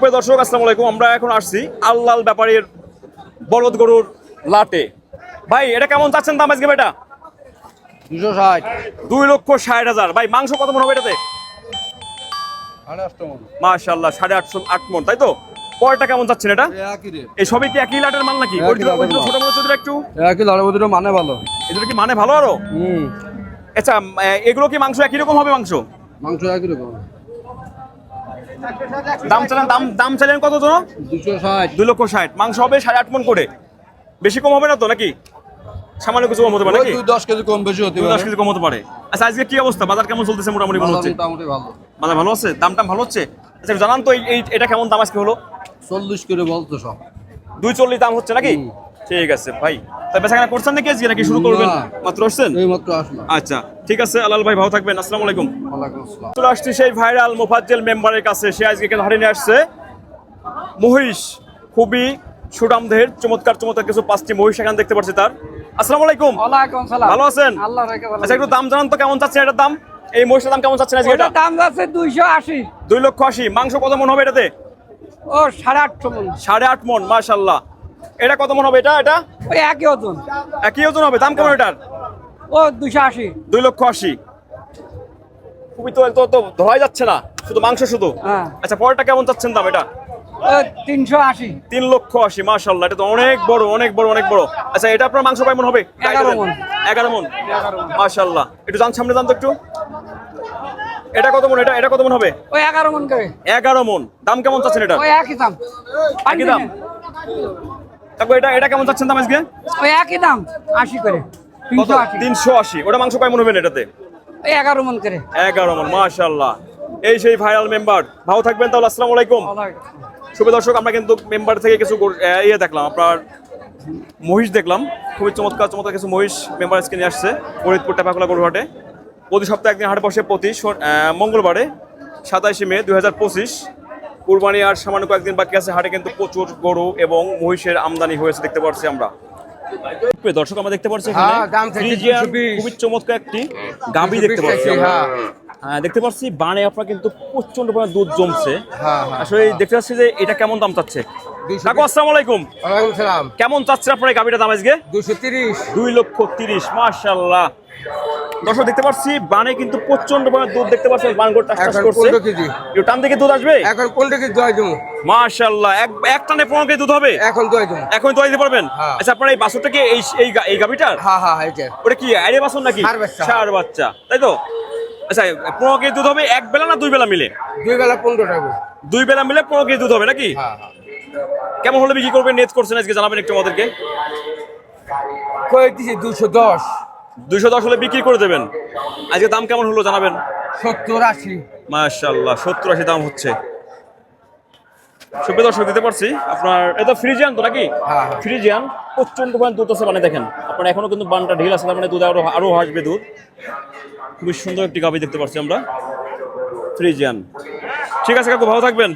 সুপ্রিয় দর্শক আসসালামু আলাইকুম। আমরা এখন আসছি আল্লাল ব্যাপারীর বলদ গরুর লাটে। ভাই এটা কেমন চাচ্ছেন দাম আজকে বেটা? দুশো ষাট। দুই লক্ষ ষাট হাজার। ভাই মাংস কত মন হবে এটাতে? মাশাল্লাহ সাড়ে আটশো আট মন তাই তো? পরটা কেমন চাচ্ছেন এটা? এই সবই কি একই লাটের মাল নাকি? লাটের ছোট মনে হচ্ছে একটু। একই বদলে মানে ভালো। এগুলো কি মানে ভালো আরও? আচ্ছা এগুলো কি মাংস একই রকম হবে মাংস? মাংস একই রকম দাম চালান দাম দাম চালেন কত জন দুশো ষাট। লক্ষ ষাট। মাংস হবে সাড়ে আট মন করে। বেশি কম হবে না তো নাকি? সামান্য কিছু কম হতে পারে নাকি? দশ কেজি কম বেশি হতে দশ কেজি কম হতে পারে। আচ্ছা আজকে কি অবস্থা? বাজার কেমন চলতেছে মোটামুটি মনে হচ্ছে? মোটামুটি ভালো। বাজার ভালো আছে? দাম টাম ভালো হচ্ছে? আচ্ছা জানান তো এই এই- এটা কেমন দাম আজকে হলো? চল্লিশ করে বলতো সব। দুই চল্লিশ দাম হচ্ছে নাকি? ঠিক আছে ভাই। তা বেচাকেনা করছেন নাকি? আজকে নাকি শুরু করবেন? মাত্র আসছেন? আচ্ছা ঠিক আছে আলাল ভাই ভালো থাকবেন আসসালামু আলাইকুম। চলে আসছি সেই ভাইরাল মোফাজ্জেল মেম্বারের কাছে সে আজকে এখানে নিয়ে আসছে। মহিষ খুবই সুডামদের চমৎকার চমৎকার কিছু পাঁচটি মহিষ এখানে দেখতে পাচ্ছি তার। আসসালামু আলাইকুম। ভালো আছেন? আল্লাহ রেখে ভালো আচ্ছা একটু দাম জানান তো কেমন চাচ্ছেন এটার দাম? এই মহিষের দাম কেমন চাচ্ছেন আজকে এটা? দাম যাচ্ছে দুইশো আশি। দুই লক্ষ আশি। মাংস কত মন হবে এটাতে? ও সাড়ে আটশো মন। সাড়ে আট মন মাশাল্লাহ এটা কত মন হবে এটা? এটা? ওই একই ওজন। একই ওজন হবে? দাম কেমন এটার? ও দুইশো আশি। দুই লক্ষ আশি। খুবই তো তো- ধরাই যাচ্ছে না। শুধু মাংস শুধু? হ্যাঁ। আচ্ছা পরেরটা কেমন চাচ্ছেন দাম এটা? তিনশো আশি। তিন লক্ষ আশি মাশাল্লাহ এটা তো অনেক বড় অনেক বড় অনেক বড়। আচ্ছা এটা আপনার মাংস পাই মন হবে? এগারো মণ। এগারো মন? মাশাল্লাহ একটু জান সামনে জান তো একটু। এটা কত মন? এটা এটা কত মন হবে? ওই এগারো মন করে। এগারো মন। দাম কেমন চাচ্ছেন এটা ওই একই দাম। একই দাম? তারপর এটা এটা কেমন চাচ্ছেন দাম আজকে? ওই একই দাম আশি করে কত? তিনশো আশি। ওটা মাংস পাই মন হবে না এটাতে ওই এগারো মন করে। এগারো মন মাশাল্লাহ এই সেই ভাইরাল মেম্বার ভালো থাকবেন তাহলে আসসালামু আলাইকুম। শুভ দর্শক আমরা কিন্তু মেম্বার থেকে কিছু ইয়ে দেখলাম আপনার মহিষ দেখলাম। খুবই চমৎকার চমৎকার কিছু মহিষ মেম্বার আজকে নিয়ে আসছে ফরিদপুর টেপাকলা গরুহাটে। প্রতি সপ্তাহে একদিন হাটে বসে প্রতি মঙ্গলবারে সাতাশে মে দুই হাজার পঁচিশ। কুরবানি আর সামান্য কয়েকদিন বাকি আছে হাটে কিন্তু প্রচুর গরু এবং মহিষের আমদানি হয়েছে দেখতে পাচ্ছি আমরা। দর্শক আমরা দেখতে পাচ্ছি হ্যাঁ, 220 খুবই চমৎকার একটি গাবি দেখতে পাচ্ছি হ্যাঁ। দেখতে পাচ্ছি বানে আপনার কিন্তু প্রচণ্ড পরিমাণে দুধ জমছে। হ্যাঁ, হ্যাঁ। আসলে দেখতে পাচ্ছি যে এটা কেমন দাম চাচ্ছে? কেমন চাচ্ছে আপনার গাবিটা দাম আজকে? দুশো তিরিশ। দুই লক্ষ তিরিশ মাশাল্লাহ দর্শক দেখতে পাচ্ছি বানে কিন্তু প্রচণ্ড পরিমাণে দুধ দেখতে পাচ্ছেন বান টাস টাস করছে। কেজি। একটু টান থেকে দুধ আসবে? এখন কোনটা কেজি দোয়াই দেবো। মাশাল্লাহ এক এক টানে পনেরো কেজি দুধ হবে? এখন দোয়াই দেবো। এখন তো দিতে পারবেন? হ্যাঁ। আচ্ছা আপনার এই বাছুরটা কি এই এই এই গাবিটার হ্যাঁ হ্যাঁ এটা ওটা কি আইরে বাছুর নাকি? বাচ্চা। ষাঁড় বাচ্চা তাই তো? আচ্ছা পনেরো কেজি দুধ হবে এক বেলা না দুই বেলা মিলে? দুই বেলা পনেরো টাকা। দুই বেলা মিলে পনেরো কেজি দুধ হবে নাকি? হ্যাঁ হ্যাঁ। কেমন হলে বিক্রি করবেন নেট করছেন আজকে জানাবেন একটু আমাদেরকে। কয়ে দিছি দুশো দশ। দুইশো দশ হলে বিক্রি করে দেবেন। আজকে দাম কেমন হলো জানাবেন? সত্তর আশি। মাশাল্লাহ সত্তর আশি দাম হচ্ছে। সুপ্রিয় দর্শক দিতে পারছি? আপনার এটা ফ্রিজিয়ান তো নাকি? হ্যাঁ। ফ্রিজিয়ান প্রচণ্ড পরিমাণ দুধ আছে মানে দেখেন আপনার এখনও কিন্তু বানটা ঢিল আছে তার মানে দুধ আরও আরও আসবে দুধ। খুবই সুন্দর একটি গাভি দেখতে পাচ্ছি আমরা। ফ্রিজিয়ান। ঠিক আছে কাকু ভালো থাকবেন।